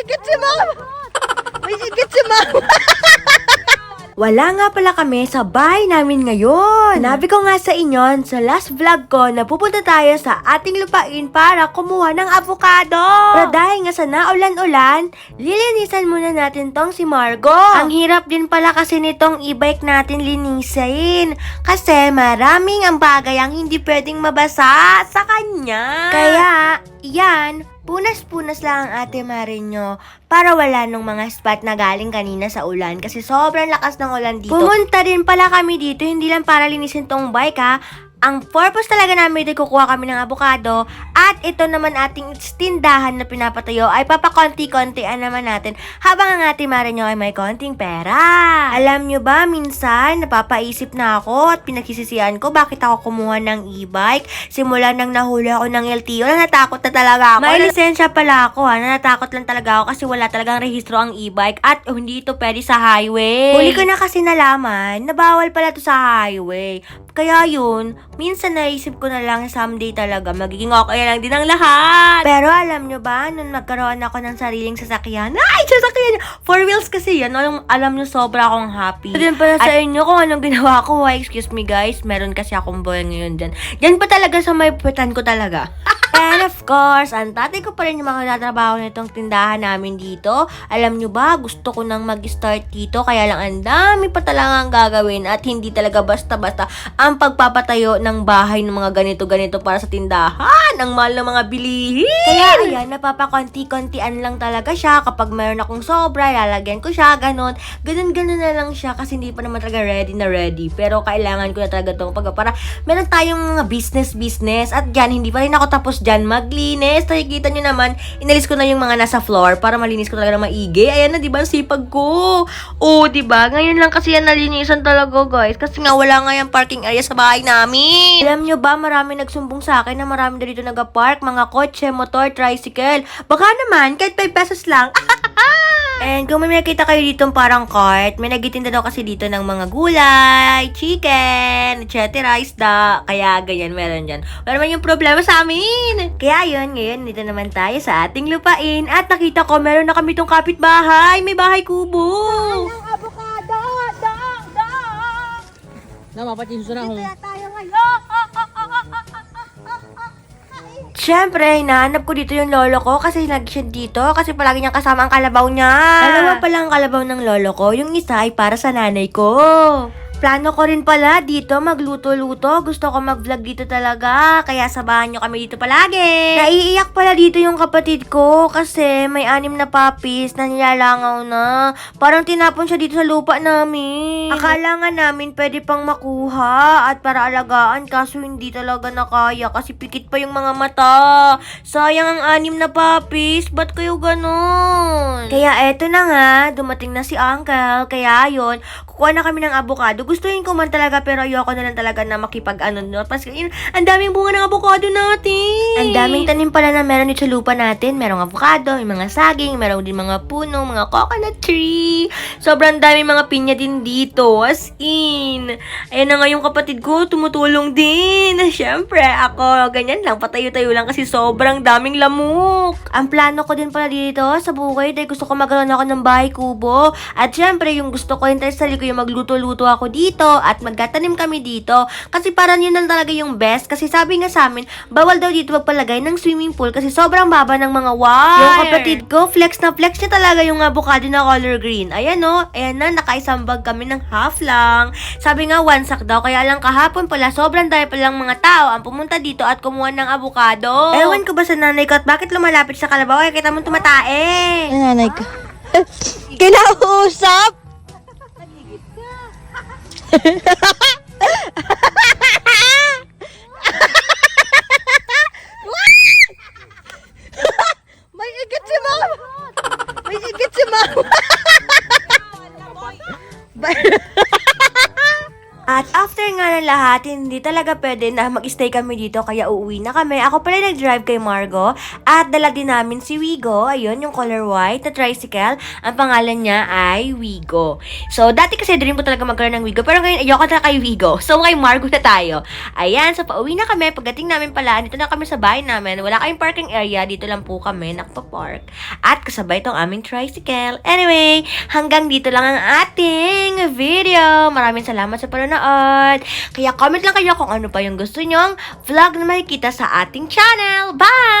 igit si mama! May igit si mama! Wala nga pala kami sa bahay namin ngayon. Sinabi ko nga sa inyo sa last vlog ko na pupunta tayo sa ating lupain para kumuha ng avocado. Pero dahil nga sa naulan-ulan, lilinisan muna natin tong si Margo. Ang hirap din pala kasi nitong e-bike natin linisin. Kasi maraming ang bagay ang hindi pwedeng mabasa sa kanya. Kaya, yan, punas-punas lang ang ate Marinyo para wala nung mga spot na galing kanina sa ulan kasi sobrang lakas ng ulan dito. Pumunta din pala kami dito, hindi lang para linisin tong bike ha. Ang purpose talaga namin dito kukuha kami ng avocado at ito naman ating tindahan na pinapatayo ay papakonti-kontian naman natin habang ang ating Marinyo ay may konting pera. Alam nyo ba, minsan napapaisip na ako at pinagsisisihan ko bakit ako kumuha ng e-bike. Simula nang nahuli ako ng LTO, na natakot na talaga ako. May lisensya pala ako ha, na natakot lang talaga ako kasi wala talagang rehistro ang e-bike at oh, hindi ito pwede sa highway. Huli ko na kasi nalaman na bawal pala to sa highway. Kaya yun, minsan naisip ko na lang someday talaga magiging okay lang din ang lahat. Pero alam nyo ba, nung nagkaroon ako ng sariling sasakyan, ay, sasakyan! Four wheels kasi yan, no? yung alam nyo, sobra akong happy. Din pala sa inyo kung anong ginawa ko, why, excuse me guys, meron kasi akong boy ngayon dyan. Yan pa talaga sa may puwetan ko talaga. And of course, ang tatay ko pa rin yung mga tatrabaho nitong tindahan namin dito. Alam nyo ba, gusto ko nang mag-start dito, kaya lang ang dami pa talagang gagawin at hindi talaga basta-basta ang pagpapatayo ng bahay ng mga ganito-ganito para sa tindahan. Ang mahal ng mga bilihin. Kaya ayan, napapakonti-kontian lang talaga siya. Kapag mayroon akong sobra, lalagyan ko siya, ganun. Ganun-ganun na lang siya kasi hindi pa naman talaga ready na ready. Pero kailangan ko na talaga itong pag para meron tayong mga business-business at yan, hindi pa rin ako tapos dyan maglinis. Nakikita nyo naman, inalis ko na yung mga nasa floor para malinis ko talaga ng maigi. Ayan na, di ba? Sipag ko. Oo, di ba? Ngayon lang kasi yan nalinisan talaga, guys. Kasi nga wala nga yung parking area sa bahay namin. Alam nyo ba, marami nagsumbong sa akin na marami na dito nag-park. Mga kotse, motor, tricycle. Baka naman, kahit 5 pesos lang. And kung may nakita kayo dito parang cart, may nagitinda daw kasi dito ng mga gulay, chicken, etc. isda. Kaya ganyan meron dyan. Wala naman yung problema sa amin. Kaya yun, ngayon dito naman tayo sa ating lupain. At nakita ko meron na kami itong kapitbahay. May bahay kubo. ng avocado! Dang! Dang! Na, mapatin sa na Dito na tayo ngayon! Siyempre, hinahanap ko dito yung lolo ko kasi lagi siya dito kasi palagi niyang kasama ang kalabaw niya. Dalawa pala ang kalabaw ng lolo ko, yung isa ay para sa nanay ko. Plano ko rin pala dito magluto-luto. Gusto ko mag-vlog dito talaga. Kaya sabahan nyo kami dito palagi. Naiiyak pala dito yung kapatid ko kasi may anim na puppies na nilalangaw na. Parang tinapon siya dito sa lupa namin. Akala nga namin pwede pang makuha at para alagaan kaso hindi talaga nakaya kasi pikit pa yung mga mata. Sayang ang anim na puppies. Ba't kayo ganon? Kaya eto na nga, dumating na si uncle. Kaya yon kukuha na kami ng avocado. Gustuhin ko man talaga pero ayoko na lang talaga na makipag ano no. Kasi yun, ang daming bunga ng avocado natin. Ang daming tanim pala na meron dito sa lupa natin. Merong avocado, may mga saging, meron din mga puno, mga coconut tree. Sobrang daming mga pinya din dito. As in. Ayan na nga yung kapatid ko, tumutulong din. Siyempre, ako, ganyan lang, patayo-tayo lang kasi sobrang daming lamok. Ang plano ko din pala dito sa bukid ay gusto ko magkaroon ako ng bahay kubo. At syempre, yung gusto ko yung sali ko yung magluto-luto ako dito at magtatanim kami dito. Kasi parang yun lang talaga yung best. Kasi sabi nga sa amin, bawal daw dito magpalagay ng swimming pool kasi sobrang baba ng mga wire. Yung kapatid ko, flex na flex niya talaga yung avocado na color green. Ayan o, ayan na, nakaisang bag kami ng half lang. Sabi nga, one sack daw. Kaya lang kahapon pala, sobrang dahil palang mga tao ang pumunta dito at kumuha ng avocado. Ewan ko ba sa nanay ko at bakit lumalapit sa kalabaw? Ay, kita mo tumatae. nanay ka. Kinausap? May igit si mama! May igit si mama! At after nga naman lahat, hindi talaga pwede na mag-stay kami dito kaya uuwi na kami. Ako pala nag-drive kay Margo at dala din namin si Wigo. Ayun, yung color white na tricycle. Ang pangalan niya ay Wigo. So, dati kasi dream ko talaga magkaroon ng Wigo pero ngayon ayoko na kay Wigo. So, kay Margo na tayo. Ayan, so pauwi na kami. Pagdating namin pala, dito na kami sa bahay namin. Wala kayong parking area. Dito lang po kami nakpa-park. At kasabay itong aming tricycle. Anyway, hanggang dito lang ang ating video. Maraming salamat sa panonood. Kaya comment lang kayo kung ano pa yung gusto nyong vlog na makikita sa ating channel. Bye!